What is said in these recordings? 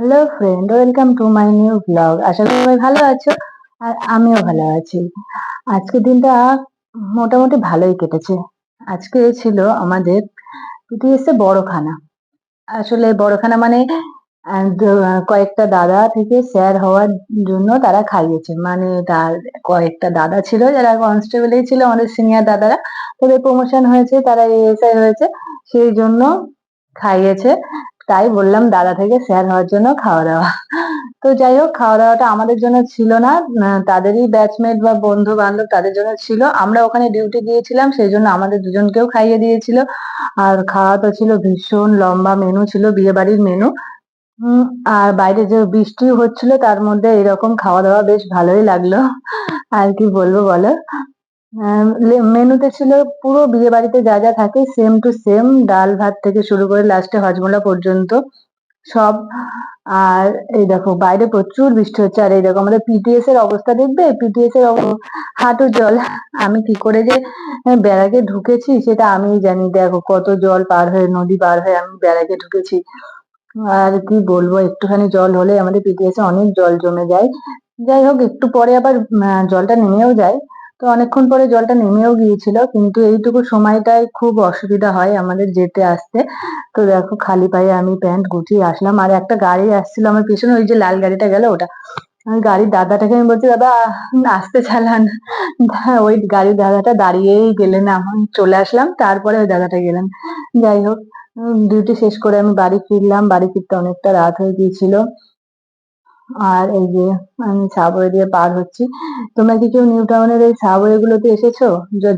Hello friend welcome to my new blog আশা করি সবাই ভালো আছো আর আমিও ভালো আছি। আজকের দিনটা মোটামুটি ভালোই কেটেছে। আজকে ছিল আমাদের পিটিএসে বড়খানা। আসলে বড়খানা মানে কয়েকটা দাদা থেকে স্যার হওয়ার জন্য তারা খাইয়েছে। মানে তার কয়েকটা দাদা ছিল, যারা কনস্টেবলেই ছিল, আমাদের সিনিয়র দাদারা। তাদের প্রমোশন হয়েছে, তারা এএসআই হয়েছে। সেই জন্য খাইয়েছে। তাই বললাম দাদা থেকে স্যার হওয়ার জন্য খাওয়া দাওয়া। তো যাই হোক, খাওয়া দাওয়াটা আমাদের জন্য ছিল না। তাদেরই ব্যাচমেট বা বন্ধু বান্ধব তাদের জন্য ছিল। আমরা ওখানে ডিউটি দিয়েছিলাম, সেই জন্য আমাদের দুজনকেও খাইয়ে দিয়েছিল। আর খাওয়া তো ছিল ভীষণ লম্বা মেনু ছিল বিয়ে বাড়ির মেনু আর বাইরে যে বৃষ্টি হচ্ছিল, তার মধ্যে এরকম খাওয়া দাওয়া বেশ ভালোই লাগল। আর কি বলব বলো? মেনুতে ছিল পুরো বিয়ে বাড়িতে যা যা থাকে সেম টু সেম ডাল ভাত থেকে শুরু করে লাস্টে হজমোলা পর্যন্ত সব। আর এই দেখো, বাইরে প্রচুর বৃষ্টি হচ্ছে। আর এই দেখো, আমাদের পিটিএস এর অবস্থা দেখবে? পিটিএস এর হাঁটু জল। আমি কি করে যে ব্যারাকে ঢুকেছি সেটা আমিই জানি। দেখো, কত জল পার হয়ে, নদী পার হয়ে আমি ব্যারাকে ঢুকেছি। আর কি বলব, একটুখানি জল হলে আমাদের পিটিএস এ অনেক জল জমে যায়। যাই হোক, একটু পরে আবার জলটা নেমেও যায়। তো অনেকক্ষণ পরে জলটা নেমেও গিয়েছিল, কিন্তু এইটুকু সময়টাই খুব অসুবিধা হয় আমাদের যেতে আসতে। তো দেখো, খালি পায়ে আমি প্যান্ট গুটিয়ে আসলাম, আর একটা গাড়ি আসছিল আমার পিছনে, ওই যে লাল গাড়িটা গেল ওটা। আমি গাড়ির দাদাটাকে আমি বলছি দাদা আসতে চালান। ওই গাড়ির দাদাটা দাঁড়িয়েই গেলেন, আমি চলে আসলাম, তারপরে ওই দাদাটা গেলেন। যাই হোক ডিউটি শেষ করে আমি বাড়ি ফিরলাম, বাড়ি ফিরতে অনেকটা রাত হয়ে গিয়েছিল। আর এই যে আমি সাবওয়ে দিয়ে পার হচ্ছি। তোমরা কি কেউ নিউ টাউনের এই সাবওয়ে গুলোতে এসেছ?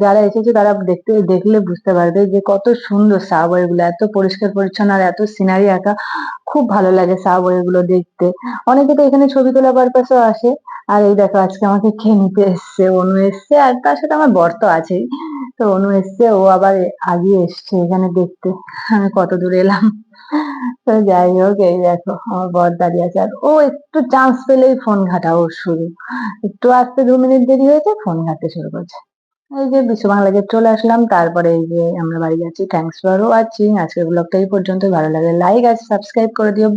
যারা এসেছ তারা দেখতে, দেখলে বুঝতে পারবে যে কত সুন্দর সাবওয়ে গুলো, এত পরিষ্কার পরিচ্ছন্ন আর এত সিনারি আঁকা খুব ভালো লাগে সাবওয়ে গুলো দেখতে। অনেকে তো এখানে ছবি তোলা পারপাসও আসে। আর এই দেখো, আজকে আমাকে খেয়ে নিতে এসছে, অনু এসছে, আর তার সাথে আমার বর তো আছেই। তো অনু এসছে, ও আবার আগে এসছে এখানে দেখতে। আমি কত দূর এলাম। তো যাই হোক, এই দেখো, আমার বর দাঁড়িয়ে আছে। আর ও একটু চান্স পেলেই ফোন ঘাটা ওর শুরু। একটু আসতে দু মিনিট দেরি হয়েছে ফোন ঘাটতে শুরু করছে। এই যে বিশ্ব গেট চলে আসলাম, তারপরে এই যে আমরা বাড়ি যাচ্ছি থ্যাংকস ফর ওয়াচিং আজকের ব্লগটা এই পর্যন্ত ভালো লাগে লাইক আর সাবস্ক্রাইব করে দিও.